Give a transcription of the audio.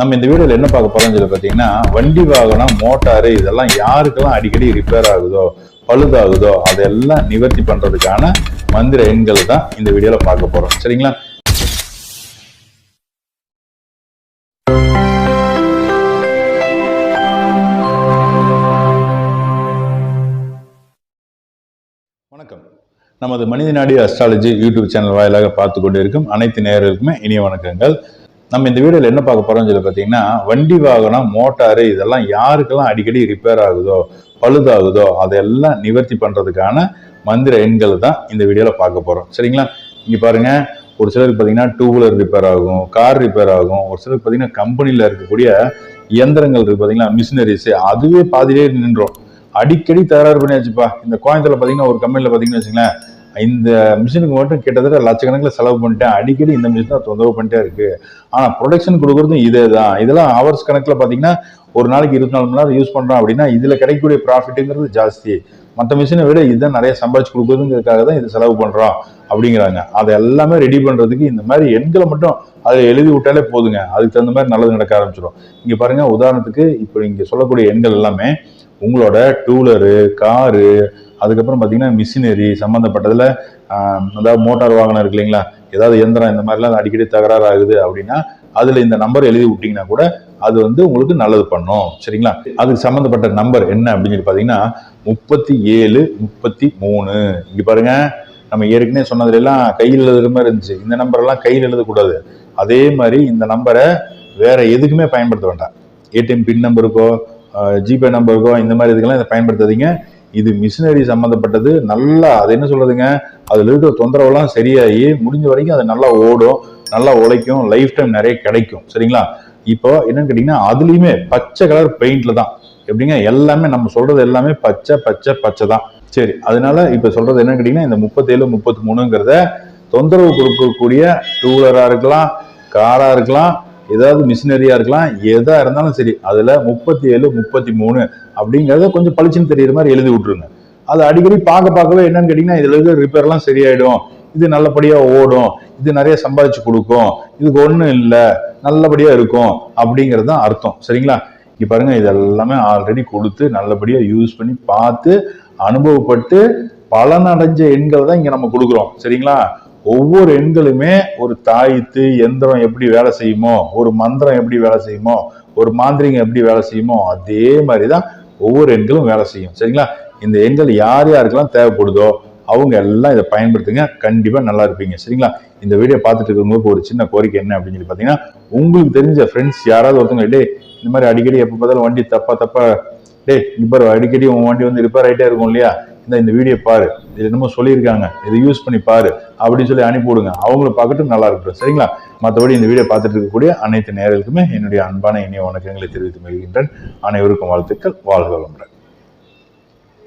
நம்ம இந்த வீடியோல என்ன பார்க்க போறோம்னு சொல்லி பார்த்தீங்கன்னா வண்டி வாகனம் மோட்டாரு இதெல்லாம் யாருக்கெல்லாம் அடிக்கடி ரிப்பேர் ஆகுதோ பழுதாகுதோ அதெல்லாம் நிவர்த்தி பண்றதுக்கான மந்திர எண்கள் தான் இந்த வீடியோல பார்க்க போறோம். சரிங்களா? வணக்கம். நமது மனித நாடி அஸ்ட்ராலஜி யூடியூப் சேனல் வாயிலாக பார்த்து கொண்டிருக்கும் அனைத்து நேயர்களுக்குமே இனிய வணக்கங்கள். நம்ம இந்த வீடியோவில் என்ன பார்க்க போறோம்னு சொல்லி பார்த்தீங்கன்னா வண்டி வாகனம் மோட்டாரு இதெல்லாம் யாருக்கெல்லாம் அடிக்கடி ரிப்பேர் ஆகுதோ பழுதாகுதோ அதெல்லாம் நிவர்த்தி பண்றதுக்கான மந்திர எண்கள் தான் இந்த வீடியோவில் பார்க்க போகிறோம் சரிங்களா? இங்கே பாருங்க. ஒரு சிலருக்கு பார்த்தீங்கன்னா டூ வீலர் ரிப்பேர் ஆகும் கார் ரிப்பேர் ஆகும். ஒரு சிலருக்கு பார்த்தீங்கன்னா கம்பெனியில் இருக்கக்கூடிய இயந்திரங்கள் இருக்கு பார்த்தீங்களா? மிஷினரிஸ் அதுவே பாதிலே நின்றோம். அடிக்கடி தகராறு பண்ணியாச்சுப்பா. இந்த கோயம்புத்தூரில் பார்த்தீங்கன்னா ஒரு கம்பெனியில் பார்த்தீங்கன்னு வச்சுங்களேன் இந்த மிஷினுக்கு மட்டும் கிட்டத்தட்ட லட்சக்கணக்கில் செலவு பண்ணிட்டேன். அடிக்கடி இந்த மிஷின் தான் தொந்தரவு பண்ணிட்டே இருக்கு. ஆனால் ப்ரொடக்ஷன் கொடுக்குறதும் இதே தான் இதெல்லாம் ஹவர்ஸ் கணக்கில் பார்த்தீங்கன்னா ஒரு நாளைக்கு இருபத்தி நாலு மணி நேரம் யூஸ் பண்ணுறோம் அப்படின்னா இதில் கிடைக்கக்கூடிய ப்ராஃபிட்டுங்கிறது ஜாஸ்தி. மற்ற மிஷினை விட இதுதான் நிறைய சம்பாதிச்சு கொடுக்குறதுங்கிறதுக்காக தான் இது செலவு பண்ணுறோம் அப்படிங்கிறாங்க. அதை எல்லாமே ரெடி பண்ணுறதுக்கு இந்த மாதிரி எண்களை மட்டும் அதில் எழுதி விட்டாலே போதுங்க. அதுக்கு தகுந்த மாதிரி நல்லது நடக்க ஆரம்பிச்சிடும் இங்கே பாருங்கள் உதாரணத்துக்கு இப்போ இங்கே சொல்லக்கூடிய எண்கள் எல்லாமே உங்களோட டூலரு காரு அதுக்கப்புறம் பார்த்தீங்கன்னா மிஷினரி சம்மந்தப்பட்டதில் அதாவது மோட்டார் வாகனம் இருக்கு இல்லைங்களா? ஏதாவது எந்திரம் இந்த மாதிரிலாம் அடிக்கடி தகராறு ஆகுது அப்படின்னா அதில் இந்த நம்பர் எழுதி விட்டிங்கன்னா கூட அது வந்து உங்களுக்கு நல்லது பண்ணும். சரிங்களா? அதுக்கு சம்மந்தப்பட்ட நம்பர் என்ன அப்படின்னு சொல்லி பார்த்தீங்கன்னா முப்பத்தி ஏழு முப்பத்தி மூணு. இங்கே பாருங்க நம்ம ஏற்கனவே சொன்னதுலாம் கையில் எழுதுற மாதிரி இருந்துச்சு. இந்த நம்பரெல்லாம் கையில் எழுதக்கூடாது. அதே மாதிரி இந்த நம்பரை வேற எதுக்குமே பயன்படுத்த வேண்டாம். ஏடிஎம் பின் நம்பருக்கோ ஜிபே நம்பருக்கோ இந்த மாதிரி இதுக்கெல்லாம் இதை பயன்படுத்தாதீங்க. இது மிஷினரி சம்மந்தப்பட்டது நல்லா அது என்ன சொல்றதுங்க? அதில் இருக்கிற தொந்தரவுலாம் சரியாகி முடிஞ்ச வரைக்கும் அது நல்லா ஓடும் நல்லா உழைக்கும் லைஃப் டைம் நிறைய கிடைக்கும். சரிங்களா? இப்போ என்னன்னு கேட்டிங்கன்னா அதுலேயுமே பச்சை கலர் பெயிண்ட்ல தான். எப்படிங்க? எல்லாமே நம்ம சொல்றது எல்லாமே பச்சை பச்சை பச்சை தான். சரி அதனால இப்போ சொல்றது என்னன்னு கேட்டிங்கன்னா இந்த முப்பத்தேழு முப்பத்தி மூணுங்கிறத தொந்தரவு கொடுக்கக்கூடிய டூ வீலராக இருக்கலாம் காராக இருக்கலாம் ஏதாவது மிஷினரியா இருக்கலாம் எதா இருந்தாலும் சரி அதுல முப்பத்தி ஏழு முப்பத்தி மூணு அப்படிங்கறத கொஞ்சம் பளிச்சுன்னு தெரியுற மாதிரி எழுதி விட்டுருங்க. அது அடிக்கடி பார்க்க பார்க்கவே என்னன்னு கேட்டீங்கன்னா இதுல இருக்கிற ரிப்பேர்லாம் சரியாயிடும். இது நல்லபடியா ஓடும். இது நிறைய சம்பாதிச்சு கொடுக்கும். இதுக்கு ஒண்ணும் இல்லை. நல்லபடியா இருக்கும் அப்படிங்கிறது தான் அர்த்தம். சரிங்களா? இங்க பாருங்க இதெல்லாமே ஆல்ரெடி கொடுத்து நல்லபடியா யூஸ் பண்ணி பார்த்து அனுபவப்பட்டு பலனடைஞ்ச எண்கள் தான் இங்க நம்ம கொடுக்குறோம். சரிங்களா? ஒவ்வொரு எண்களுமே ஒரு தாய்த்து எந்திரம் எப்படி வேலை செய்யுமோ ஒரு மந்திரம் எப்படி வேலை செய்யுமோ ஒரு மாந்திரிகம் எப்படி வேலை செய்யுமோ அதே மாதிரி தான் ஒவ்வொரு எண்களும் வேலை செய்யும். சரிங்களா? இந்த எண்கள் யார் யாருக்கெல்லாம் தேவைப்படுதோ அவங்க எல்லாம் இதை பயன்படுத்துங்க. கண்டிப்பாக நல்லா இருப்பீங்க. சரிங்களா? இந்த வீடியோ பார்த்துட்டு இருக்கிறவங்களுக்கு ஒரு சின்ன கோரிக்கை என்ன அப்படின்னு சொல்லி பார்த்தீங்கன்னா உங்களுக்கு தெரிஞ்ச ஃப்ரெண்ட்ஸ் யாராவது ஒருத்தவங்க டே இந்த மாதிரி அடிக்கடி எப்போ பார்த்தாலும் வண்டி தப்பா தப்பா டேய் இப்போ அடிக்கடி உன் வண்டி வந்து ரிப்பேர் ஆகிட்டே இருக்கும் இல்லையா? இந்த இந்த வீடியோ பாரு. இது என்னமோ சொல்லியிருக்காங்க. இதை யூஸ் பண்ணி பாரு. அப்படின்னு சொல்லி அனுப்பி விடுங்க அவங்கள பார்க்கட்டும் நல்லா இருக்கட்டும் சரிங்களா? மற்றபடி இந்த வீடியோ பார்த்துட்டு இருக்கக்கூடிய அனைத்து நேயர்களுக்குமே என்னுடைய அன்பான இனிய வணக்கங்களை தெரிவித்து மகிழ்கின்றேன் அனைவருக்கும் வாழ்த்துக்கள். வாழ்க வளமுடன்.